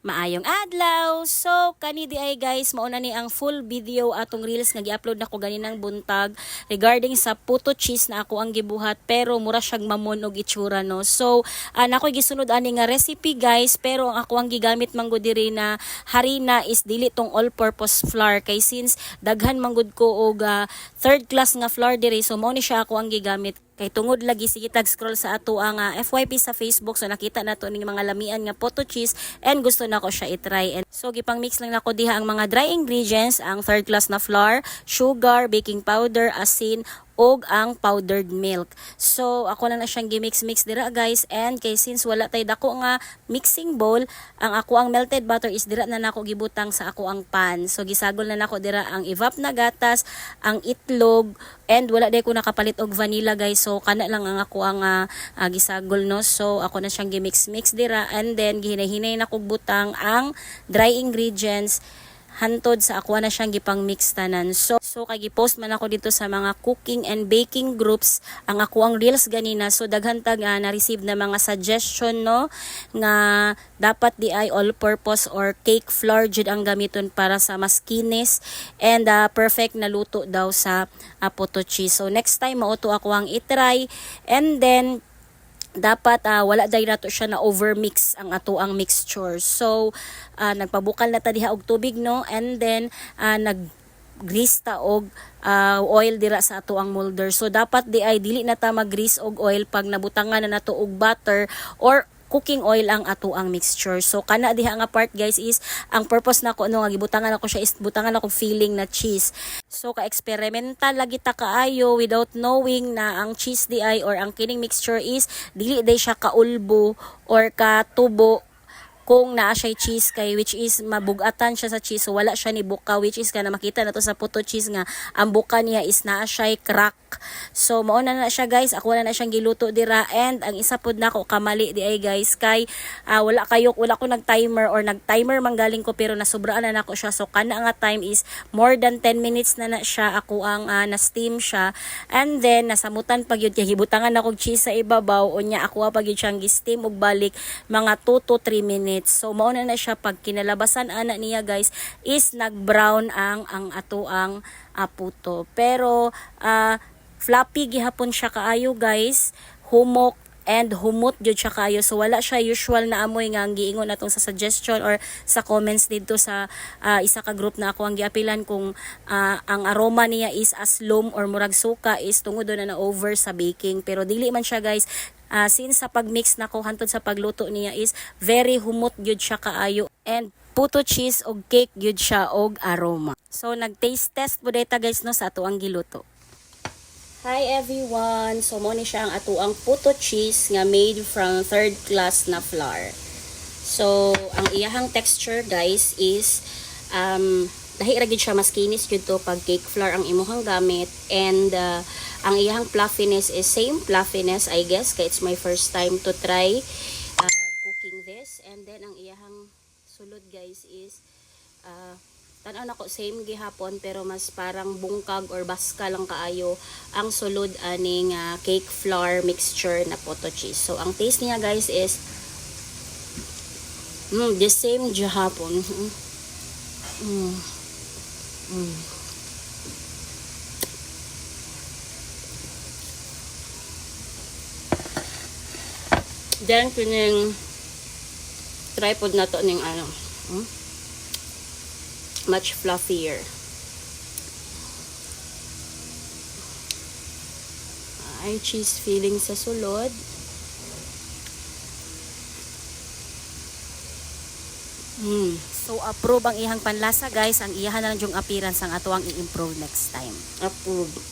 Maayong adlaw. So kani di ay guys, mauna ni ang full video atong reels nga gi-upload nako ganinang buntag regarding sa puto cheese na ako ang gibuhat pero mura siyang mamon og itsura no. So uh, nako gisunod ani nga recipe guys pero ang ako ang gigamit manggod diri na harina is dili tong all purpose flour kay since daghan manggod ko og ah, third class nga flour diri so mao ni siya ako ang gigamit kay tungod lagi sige tag scroll sa ato ang ah, FYP sa Facebook. So nakita nato ning mga lamian nga photo cheese and gusto nako siya i-try. And so gipang mix lang nako diha ang mga dry ingredients ang third class na flour, sugar, baking powder, asin og ang powdered milk. So ako lang na siyang gimix-mix dira guys and kay since wala tay dako nga mixing bowl, ang ako ang melted butter is dira na nako gibutang sa ako ang pan. So gisagol na nako dira ang evap na gatas, ang itlog and wala day ko nakapalit og vanilla guys. So kana lang ang ako ang ah, gisagol no. So ako na siyang gimix-mix dira and then gihinay-hinay na butang ang dry ingredients hantod sa ako na siyang gipang mix tanan. So, so kay gipost man ako dito sa mga cooking and baking groups ang ako ang reels ganina. So daghan tag ah, na-receive na mga suggestion no nga dapat di ay all purpose or cake flour jud ang gamiton para sa mas kinis and ah, perfect na luto daw sa uh, puto cheese. So next time mauto ako ang itry and then dapat ah, wala dahil nato siya na overmix ang ato ang mixture. So ah, nagpabukal na ta diha og tubig no and then ah, nag grease ta og ah, oil dira sa ato ang molder. So dapat di ay dili na ta mag-grease og oil pag nabutangan na nato og butter or cooking oil ang ato ang mixture. So kana diha nga part guys is ang purpose nako no nga gibutangan ako siya is butangan ako feeling na cheese. So ka experimental lagi ta kaayo without knowing na ang cheese di ay or ang kining mixture is dili day siya kaulbo or katubo kung naa siya cheese kay which is mabugatan siya sa cheese. So wala siya ni buka which is kana makita na to sa puto cheese nga ang buka niya is naa siya crack. So mao na na siya guys. Ako na na siyang giluto dira. And ang isa pod nako kamali di ay guys. Kay ah, wala kayo wala ko nag timer or nag timer manggaling ko pero nasubraan na nako siya. So kana nga time is more than 10 minutes na na siya. Ako ang ah, na steam siya. And then nasamutan pag yun kay hibutangan akong cheese sa ibabaw. Unya ako pag yun siyang gi-steam og balik mga 2 to 3 minutes so mao na na siya pag kinalabasan ana niya guys is nag-brown ang ang ato ang ah, puto pero ah, floppy gihapon siya kaayo guys. Humok and humot jud siya kayo so wala siya usual na amoy nga ang giingon natong sa suggestion or sa comments dito sa ah, isa ka group na ako. Ang giapilan kung ah, ang aroma niya is aslom or murag suka is tungod na na over sa baking. Pero dili man siya guys Ah, since sa pagmix na ko hantod sa pagluto niya is very humot gyud siya kaayo and puto cheese og cake gyud siya og aroma so nag-taste test po data guys no sa ato ang giluto Hi everyone! So mo ni siya ang atuang puto cheese nga made from third class na flour. So ang iyahang texture guys is um dahi ra gyud siya mas kinis gyud to pag cake flour ang imuhang gamit and uh, ang iyahang fluffiness is same fluffiness I guess kay it's my first time to try uh, cooking this and then ang iyahang sulod guys is uh, tanaw na ko same gihapon pero mas parang bungkag or baska lang kaayo ang sulod aning ah, cake flour mixture na photo cheese. So ang taste niya guys is mm, the same gihapon. Mm. Mm. Then kining tripod na to ning ano. Hmm? much fluffier. Ay, cheese filling sa sulod. Mm. So, approve ang ihang panlasa, guys. Ang iyahan na lang yung appearance ang ato ang i-improve next time. Approve.